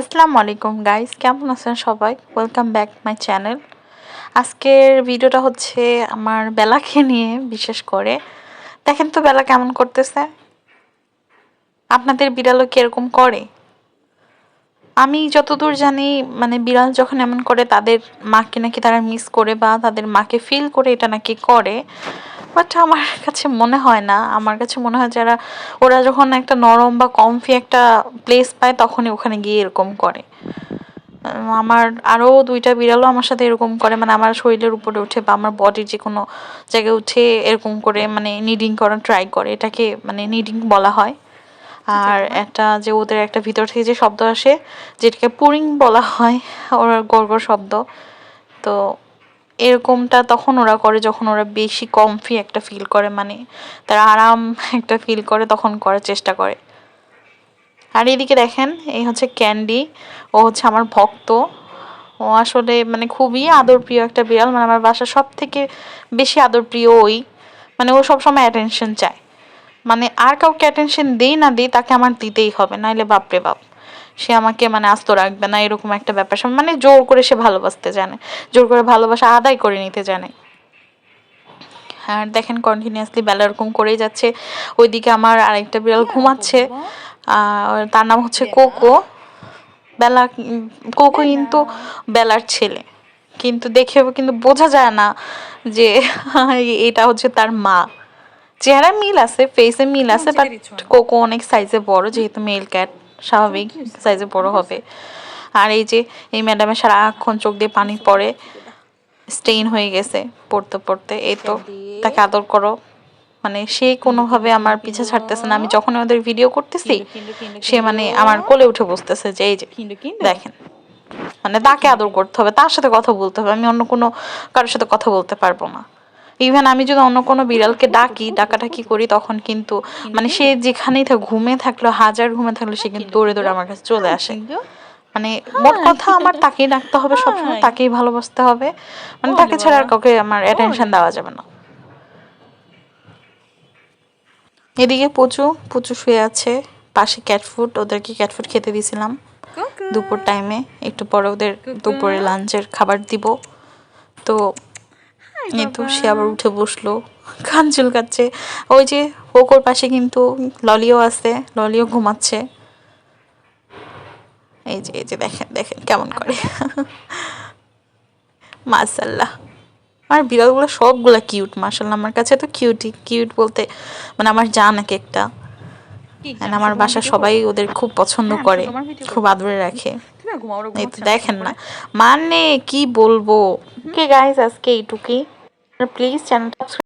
আসসালামু আলাইকুম গাইস কেমন আছেন সবাই? ওয়েলকাম ব্যাক মাই চ্যানেল আজকের ভিডিওটা হচ্ছে আমার বেলাকে নিয়ে, বিশেষ করে। দেখেন তো বেলা কেমন করতেছে। আপনাদের বিড়ালও কীরকম করে? আমি যতদূর জানি মানে বিড়াল যখন এমন করে, তাদের মাকে নাকি তারা মিস করে বা তাদের মাকে ফিল করে এটা নাকি করে। বাট আমার কাছে মনে হয় না। আমার কাছে মনে হয় যারা ওরা যখন একটা নরম বা কমফি একটা প্লেস পায় তখনই ওখানে গিয়ে এরকম করে। আমার আরও দুইটা বিড়ালও আমার সাথে এরকম করে। মানে আমার শরীরের উপরে উঠে বা আমার বডির যে কোনো জায়গায় উঠে এরকম করে মানে নিডিং করার ট্রাই করে। এটাকে মানে নিডিং বলা হয়। আর একটা যে ওদের একটা ভিতর থেকে যে শব্দ আসে যেটাকে পুরিং বলা হয় ওরা গড়গড় শব্দ। তো এরকমটা তখন ওরা করে যখন ওরা বেশি কমফি একটা ফিল করে মানে তারা আরাম একটা ফিল করে, তখন করার চেষ্টা করে। আর এদিকে দেখেন, এই হচ্ছে ক্যান্ডি ও হচ্ছে আমার ভক্ত। ও আসলে মানে খুবই আদরপ্রিয় একটা বিড়াল মানে আমার বাসার সব থেকে বেশি আদরপ্রিয় ওই। মানে ও সবসময় অ্যাটেনশন চায়। মানে আর কাউকে অ্যাটেনশন দিই না, দিই তাকে আমার দিতেই হবে, নাইলে বাপরে বাপ। সে আমাকে মানে আস্ত রাখবে না এরকম একটা ব্যাপার। মানে জোর করে সে ভালোবাসতে জানে জোর করে ভালোবাসা আদায় করে নিতে জানে। আর দেখেন কন্টিনিউয়াসলি বেলা এরকম করেই যাচ্ছে। ওইদিকে আমার আরেকটা বিড়াল ঘুমাচ্ছে। আর তার নাম হচ্ছে কোকো। বেলা কোকো কিন্তু বেলার ছেলে। কিন্তু দেখে কিন্তু বোঝা যায় না যে এটা হচ্ছে তার মা। চেহারা মিল আছে ফেসে মিল আছে বাট কোকো অনেক সাইজে বড় যেহেতু মেল ক্যাট স্বাভাবিক সাইজে বড় হবে। আর এই যে এই ম্যাডামের সারাক্ষণ চোখ দিয়ে পানি পড়ে স্টেইন হয়ে গেছে পড়তে পড়তে। এই তো তাকে আদর করো। মানে সে কোনোভাবে আমার পিছা ছাড়তেছে না। আমি যখন ওদের ভিডিও করতেছি সে মানে আমার কোলে উঠে বসতেছে যে এই যে দেখেন। মানে তাকে আদর করতে হবে তার সাথে কথা বলতে হবে। আমি অন্য কোনো কারোর সাথে কথা বলতে পারব না। ইভেন আমি যদি অন্য কোনো বিড়ালকে ডাকি ডাকাটাকি করি তখন কিন্তু মানে সে যেখানেই থাক ঘুমে থাকল হাজার ঘুমে থাকল সে কিন্তু দৌড়ে দৌড়ে আমার কাছে চলে আসে। মানে মোট কথা আমার তাকেই ডাকতে হবে সবসময় তাকেই ভালোবাসতে হবে। মানে তাকে ছাড়া আর কাউকে আমার অ্যাটেনশন দেওয়া যাবে না। এদিকে পুচু পুচু শুয়ে আছে। পাশে ক্যাট ফুড ওদেরকে ক্যাট ফুড খেতে দিয়েছিলাম। দুপুর টাইমে একটু পরে ওদের দুপুরে লাঞ্চের খাবার দিব। তো এই তো সে আবার উঠে বসল কান চুলকাচ্ছে। ওই যে ওকোর পাশে কিন্তু ললিও আছে ললিও ঘুমাচ্ছে। এই যে এই যে দেখেন দেখেন কেমন করে। মাশাল্লাহ আমার বিড়ালগুলো সবগুলা কিউট মাশাল্লাহ আমার কাছে তো কিউটই কিউট বলতে মানে আমার জান এক একটা। আমার বাসা সবাই ওদের খুব পছন্দ করে খুব আদরে রাখে। এই তো দেখেন না মানে কি বলব? কে গাইস আজকে এইটুকুই। Please channel subscribe.